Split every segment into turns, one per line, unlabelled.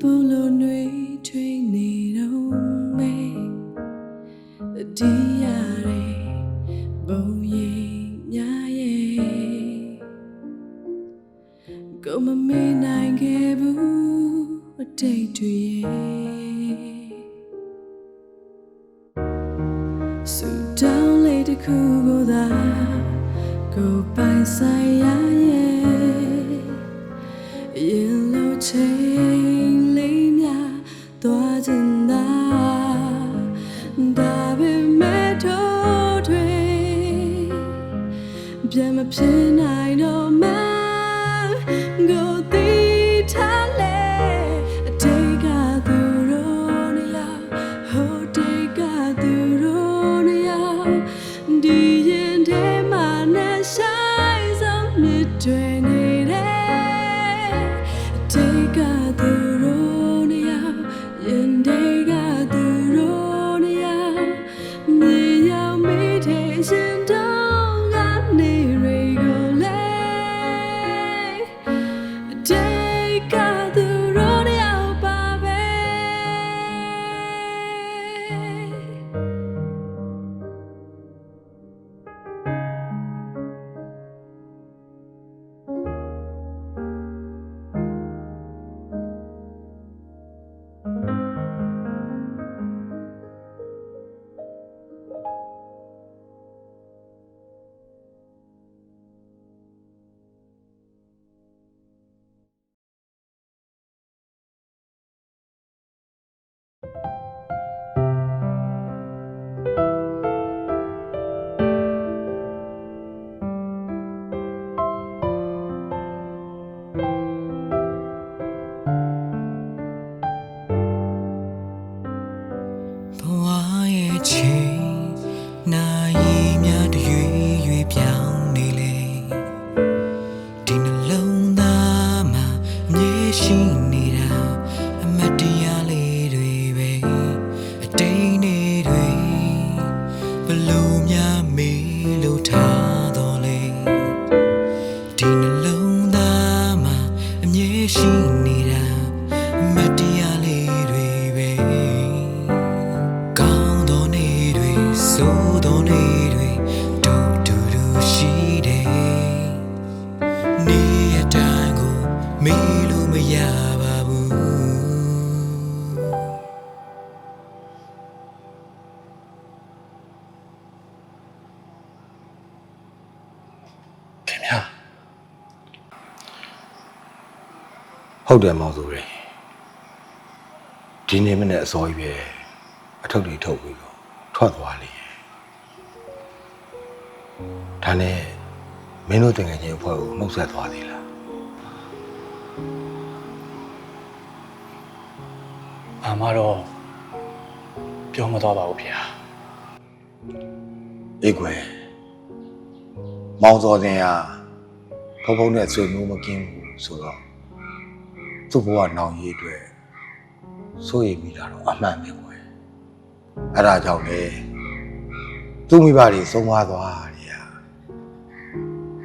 လေးတစ် ဖြစ်နိုင်တော့မှကို ရဲ့ ဟုတ်တယ်မောင်
ဆိုရယ်
ဒီနေ့မနေ့အစောကြီးပဲအထုပ်တွေထုတ်ပြီးတော့ထွက်သွားလေဒါနဲ့မင်းတို့တငယ်ချင်းအဖွဲ့ကိုနှုတ်ဆက်သွားသေးလား
ဘာမှတော့ပြောမသွားပါဘူးဖေဟာ
အေးကွယ်မောင်စောတင်ဟာဖုံဖုံနဲ့ဆွေမျိုးမကင်းဘူးဆိုတော့ သူ့ဘဝနောင်ရေးအတွက်စိုးရိမ်မိတာတော့အမှန်ပဲကွယ်အဲ့ဒါကြောင့်လေသူ့မိဘတွေဆုံးသွားသွားတယ်ဟာ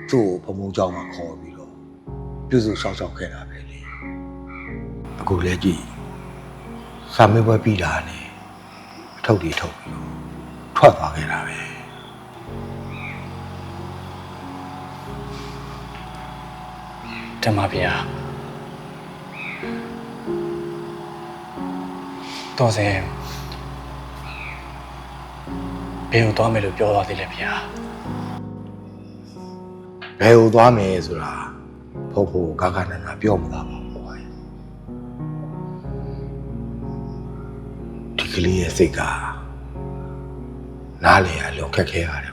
သူ့ကိုဖုံဖုံကြောင်းမှာခေါ်ပြီးတော့ပြုစုဆောင်ဆောင်ခဲ့တာပဲလေအခုလည်းကြည့်စာမေးပွဲပြီးတာနဲ့အထုပ်တွေထုတ်ပြီးတော့ထွက်သွားခဲ့တာပဲ
တမဖေဟာ တော့စင်ဘယ်ကိုသွားမယ်လို့ပြောသွားသေးလဲဖေဟာ
ဘယ်ကိုသွားမယ်ဆိုတာဖုတ်ဖို့ကာကနနာပြောမသားပါဘူးကွာဒီကလေးရဲ့စိတ်ကနားလေရလုံခက်ခဲရတယ်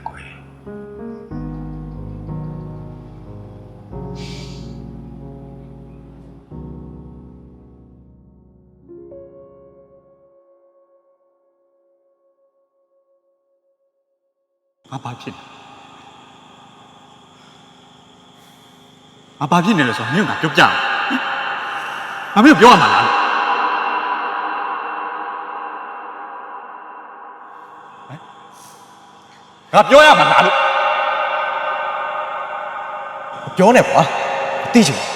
ကွယ်
ဖြစ်လဲငါဘာဖြစ်နေလဲဆိုတော့မင်းကငါပြောပြအောင်ငါမင်းကိုပြောရမှာလားဟမ်ငါပြောရမှာလားလို့
ပြောနေကွာသိချင်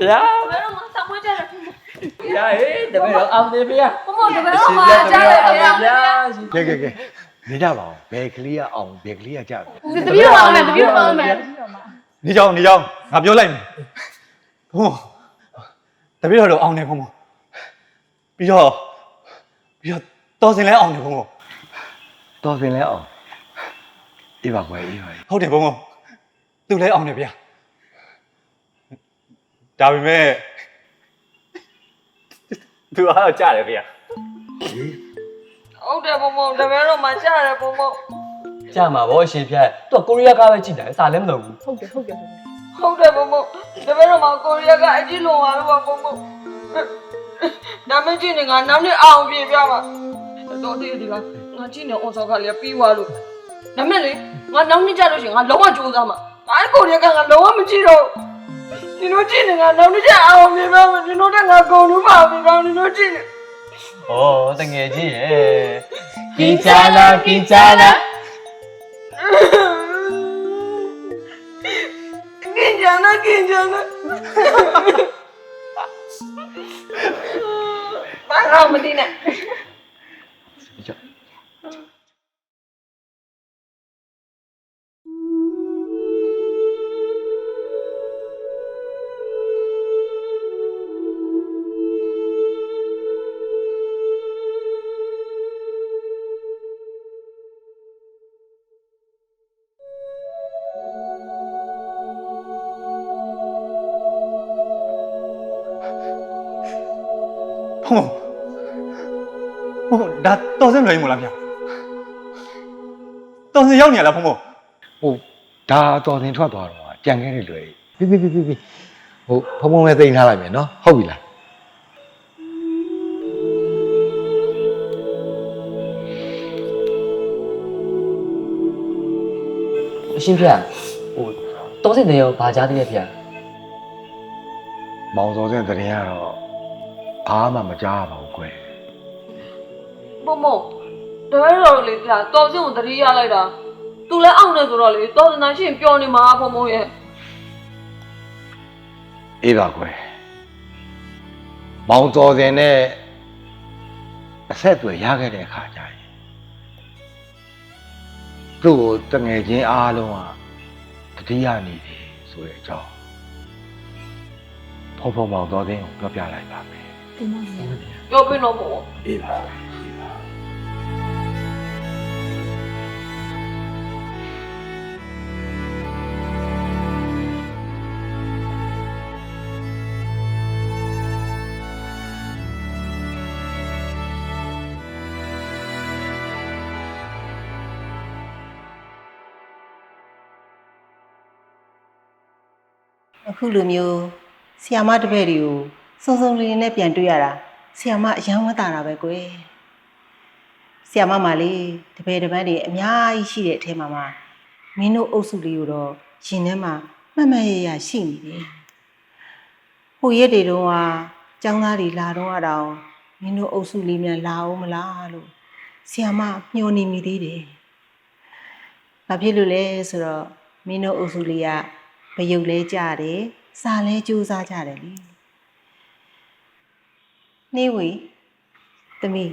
ည့်တော်အောင်နေ
ဗျာ
တပည့်တော်မှာဆောင်းမွေးကြတယ်ဘုံဘုံ
ဗျာဟေးတပည့်တော်အောင်နေဗျာ
ဘုံဘုံတပည့်တော်မှာကြားတယ်ဗျာ
ကဲကဲကဲနေကြပါအောင်ဘယ်ကလေးကအောင်ဘယ်ကလေးကကြပြီ
တပည့်တော်အောင်နေတပည့်တော်အောင်နေ
နေကြောင်နေကြောင်ငါပြောလိုက်မယ်ဘုံတပည့်တော်တို့အောင်နေဘုံပြီးတော့ပြီးတော့တော်စင်လဲအောင်နေဘုံ
တော်စင်လဲအောင်အေးပါကွယ်အေးပါ
ဟုတ်တယ်ဘုံသူလဲအောင်နေဗျာ ဒါပေမဲ့သူအားတော့ကြားတယ်ဗျာ
ဟုတ်တယ်ဘုံဘုံတပည့်တော်မှာကြားတယ်ဘုံဘုံ
ကြာမှာဗောရှင်ဖြတ်သူကကိုရီးယားကားပဲကြည့်တယ်စာလည်းမလုပ်ဘူး
ဟုတ်တယ်ဘုံဘုံတပည့်တော်မှာကိုရီးယားကအကြည့်လုံးသွားလို့ဘုံဘုံနာမည်ကြီးနေငါနောက်နေ့အောင်ပြေပြပါတော်တည်းဒီကငါကြည့်နေအောင်စောကလေးပြီးသွားလို့နာမည်လေငါနောက်နေ့ကြလို့ရှိရင်ငါလုံးဝကြိုးစားမှာငါအဲ့ကိုရီးယားကငါလုံးဝမကြည့်တော့ ဒီလိုကြည့်နေငါနောက်နေ့ကျအောင်ပြေပြမယ်ဒီလိုတက်ငါကုန်လို့ပါပြီကောင်းဒီလိုကြည့်နေ
ဩတငယ်ချင်းရဲ့ကင်ချာလာကင်ချာလာ
ကင်ကြနာကင်ကြနာဘာလို့မသိနဲ့
တော်စင်လွယ်ရင်မလားဗျာတော်စင်ရောက်နေရလားဘုံဘုံ
ဟုတ်ဒါတော်စင်ထွက်သွားတော့ကြံခဲ့တယ်လွယ်ပြီပြီပြီပြီဟုတ်ဖုံဖုံပဲသိမ်းထားလိုက်မယ်နော်ဟုတ်ပြီလား
အရှင်ဖြတ်ဟိုတော်စင်တယ်ရောဘာကြားသေးရဲ့ဗျာ
မောင်စောစင်သတင်းကတော့ဘာမှမကြားရပါဘူးကွယ်
မမတပည့်တော်လေကြာတော်စင်ကိုတတိရလိုက်တာသူလည်းအောင်နေဆိုတော့လေတော်စင်သားရှင်ပျော်နေမှာဖုံဖုံရဲ့
အေးပါကွယ်မောင်စောစင်နဲ့အဆက်အသွယ်ရခဲ့တဲ့အခါကျရင်သူ့ကိုတငယ်ချင်းအားလုံးကတတိယနေတယ်ဆိုတဲ့အကြောင်းဖုံဖုံမောင်စောစင်ကိုပြောပြလိုက်ပါမယ်
ပြောပြတော့ပေါ့
အေးပါ
အခုလိုမျိုးဆီယာမတပည့်တွေကိုစုံစုံလင်လင်နဲ့ပြန်တွေ့ရတာဆီယာမအယံဝတ်တာတာပဲကွယ်ဆီယာမမလေးတပည့်တပန်းတွေအများကြီးရှိတဲ့အထဲမှာမှမင်းတို့အုပ်စုလေးကိုတော့ရင်ထဲမှာမှတ်မှတ်ရရရှိနေတယ်ဟိုရက်တွေတုန်းကចောင်းသားတွေလာတော့အတောင်မင်းတို့အုပ်စုလေးများလာအောင်မလားလို့ဆီယာမမျှော်နေမိသေးတယ်ဘာဖြစ်လို့လဲဆိုတော့မင်းတို့အုပ်စုလေးက ဗယုတ်လဲကြတယ်စာလဲကြိုးစားကြတယ်လေနေဝေသမီး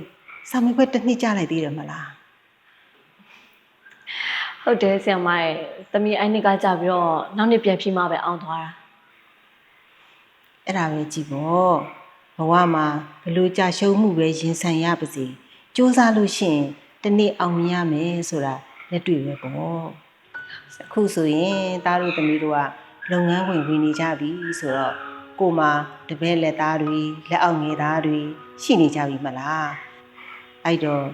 စာမေးပွဲတစ်နှစ်ကြာလိုက်သေးတယ်မလား
ဟုတ်တယ်ဆရာမရဲ့သမီးအဲ့နှစ်ကကြပြီးတော့နောက်နှစ်ပြန်ဖြေမှပဲအောင်သွားတာ
အဲ့ဒါပဲကြည့်ပေါ့ဘဝမှာဘလို့ကြာရှုံးမှုပဲရင်ဆိုင်ရပါစေစူးစမ်းလို့ရှိရင်တစ်နေ့အောင်မြင်ရမယ်ဆိုတာလက်တွေ့ပဲပေါ့ အခုဆိုရင်သားတို့သမီးတို့ကလုပ်ငန်းဝင်ဝင်နေကြပြီဆိုတော့ကိုယ်မှာတပည့်လက်သားတွေလက်အောက်ငယ်သားတွေရှိနေကြပြီမလားအဲ့တော့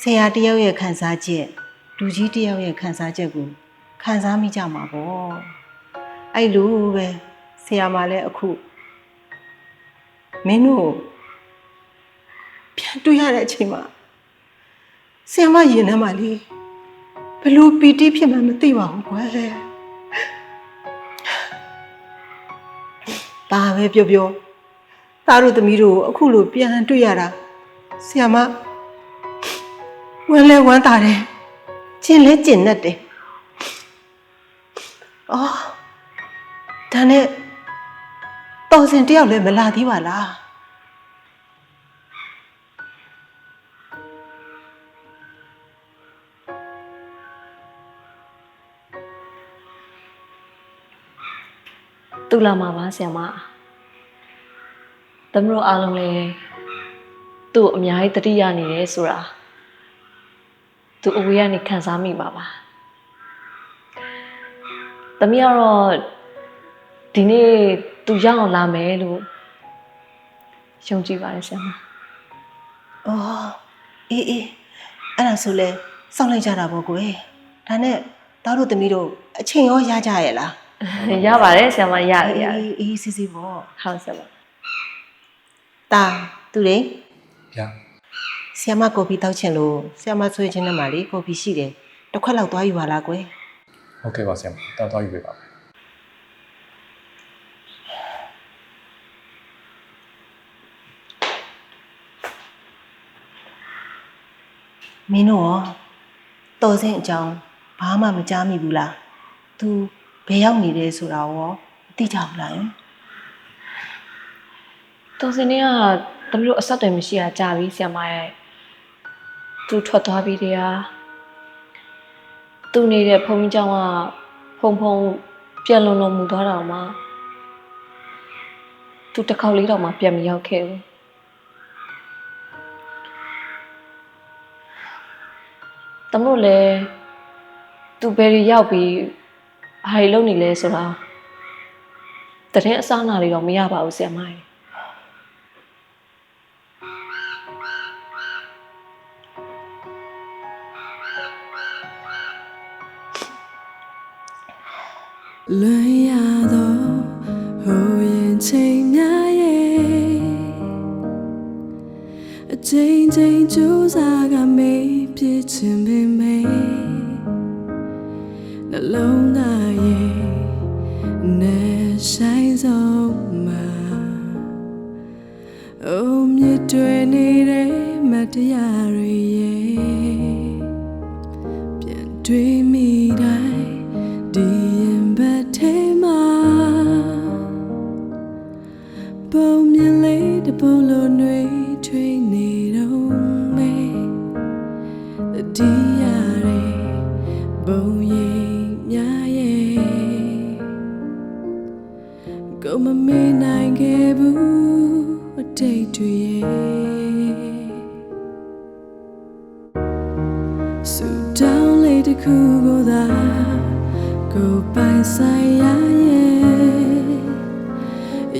ဆရာတယောက်ရဲ့ခံစားချက်လူကြီးတယောက်ရဲ့ခံစားချက်ကိုခံစားမိကြမှာပေါ့အဲ့လိုပဲဆရာမလည်းအခုမင်းတို့ပြန်တွေ့ရတဲ့အချိန်မှာဆရာမရင်ထဲမှာလေ ဘလို့ပီတိဖြစ်မှန်းမသိပါဘူးကွယ်ဒါပဲပြောပြောသားတို့သမီးတို့ကိုအခုလိုပြန်တွေ့ရတာဆရာမဝမ်းလဲဝမ်းသာတယ်ကျင်လဲကျင်နဲ့တယ်အော်ဒါနဲ့တော်စင်တယောက်လည်းမလာသေးပါလား
သူလာမှာပါဆရာမသမီးတို့အားလုံးလည်းသူ့ကိုအများကြီးတတိယနေတယ်ဆိုတာသူအဝေးကနေခံစားမိပါပါသမီးကတော့ဒီနေ့သူရောက်အောင်လာမယ်လို့ယုံကြည်ပါတယ်ဆရာမ။
အော်အေးအေးအဲ့ဒါဆိုလဲစောင့်လိုက်ကြတာပေါ့ကွယ်။ဒါနဲ့သားတို့သမီးတို့အချိန်ရောရကြရဲ့လား
ရပါတယ်ဆရာမရတယ်ရတယ်
အေးအေးစီစီပေါ့
ဟုတ်ဆရာမ။
တာသူလေ
ဗျာ
ဆီယမကော်ဖီတောက်ချင်လို့ဆီယမဆွေးချင်းနဲ့မှလေကော်ဖီရှိတယ်။တစ်ခွက်လောက်သွားယူပါလားကွယ်
ဟုတ်ကဲ့ပါဆရာမတောက်တော့ယူပေးပါမယ်။
မင်းတို့ရောတော်စင်အကြောင်းဘာမှမကြားမိဘူးလား။ तू ဘယ်ရောက်နေလဲဆိုတာရောမသိကြဘူးလားယင်
တော်စင်နေကသမီးတို့အဆက်အသွယ်မရှိတာကြာပြီဆရာမရဲ့သူထွက်သွားပြီးတည်းဟာသူနေတဲ့ဖုန်းကြီးကျောင်းကဖုံဖုံပြန်လုံလုံမူသွားတာမှသူတစ်ခေါက်လေးတော့မှပြန်မရောက်ခဲ့ဘူးသမီးတို့လည်းသူဘယ်ရီရောက်ပြီး ဘာတွေလုပ်နေလဲဆိုတာတရင်အစားအနာတွေတော့မရပါဘူးဆရာမရဲ့
လွန်ရသောဟိုရင်ချိန်များရဲ့အချိန်ချင်းကြိုးစားကမေး ပုံရိပ်များရဲ့ကိုမမေ့နိုင်ခဲ့ဘူးအတိတ်တွေရဲ့ဆူတောင်းလေးတစ်ခုကိုသာကိုပိုင်ဆိုင်ရရဲ့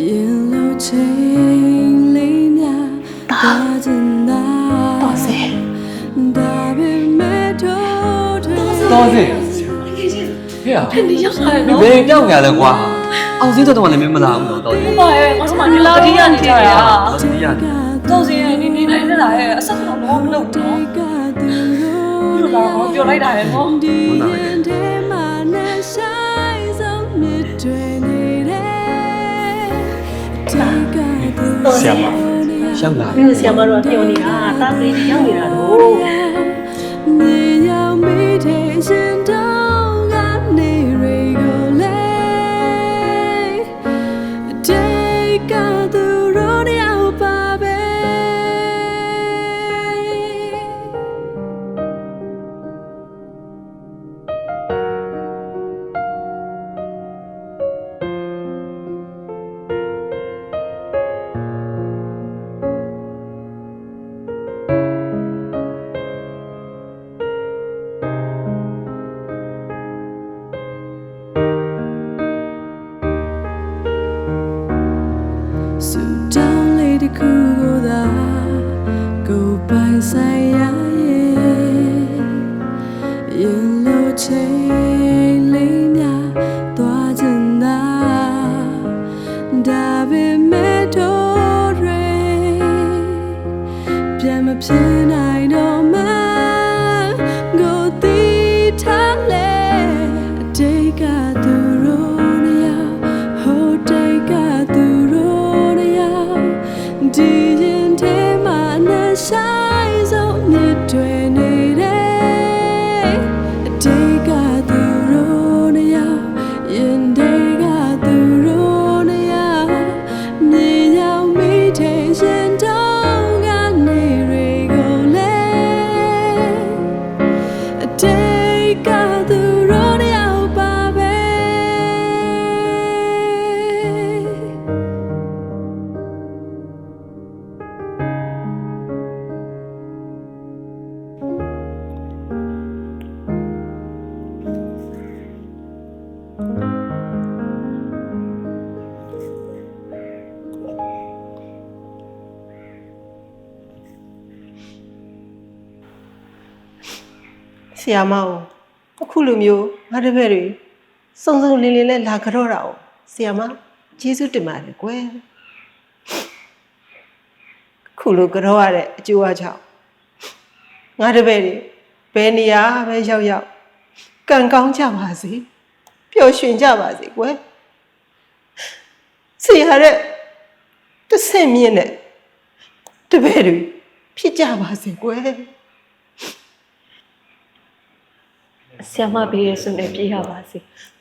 ရင်လို့ချိ
อ่ะ
ဒီရောက်လာတယ်နော်
ဘယ်ပြောင်းရလဲကွာအောင်စင်းတော့လည်းမလာဘူးတော့တော်စင်
ပါရဲ့ငါတို့ကလာဒီရနေကြတာ
တော်စင်ရ
တော့စီရဲ့နေနေနိုင်နေတာရဲ့အဆက်တော့တော့မလုပ်တော့
ကသူ
ဘယ်လိုလာတော့ပြောလိုက်တာရဲ့နော်
ဒီရင်ထဲမှာနဲ့ဆိုင်ဆုံးမြစ်တွေနေတယ်ဒီကသူ
ဆရာမရောက်လာ
ဆရာမတို့ကပြောနေတာတာပလေးရောက်နေတာတော့
နေရောက်မိတဲ့
ဆရာမအောင်အခုလိုမျိုးငါတပည့်တွေစုံစုံလင်းလင်းနဲ့လာကြတော့တာ哦ဆရာမကျေးဇူးတင်ပါတယ်ကွယ်ခုလိုကြတော့ရတဲ့အကျိုးအကြောင်းငါတပည့်တွေဘယ်နေရာပဲရောက်ရောက်ကံကောင်းကြပါစေပျော်ရွှင်ကြပါစေကွယ်ဆရာတဲ့တစ်ဆင့်မြင့်တဲ့တပည့်တွေဖြစ်ကြပါစေကွယ်
ဆရာမပေးရဆုနဲ့ပြေးရပါစေ။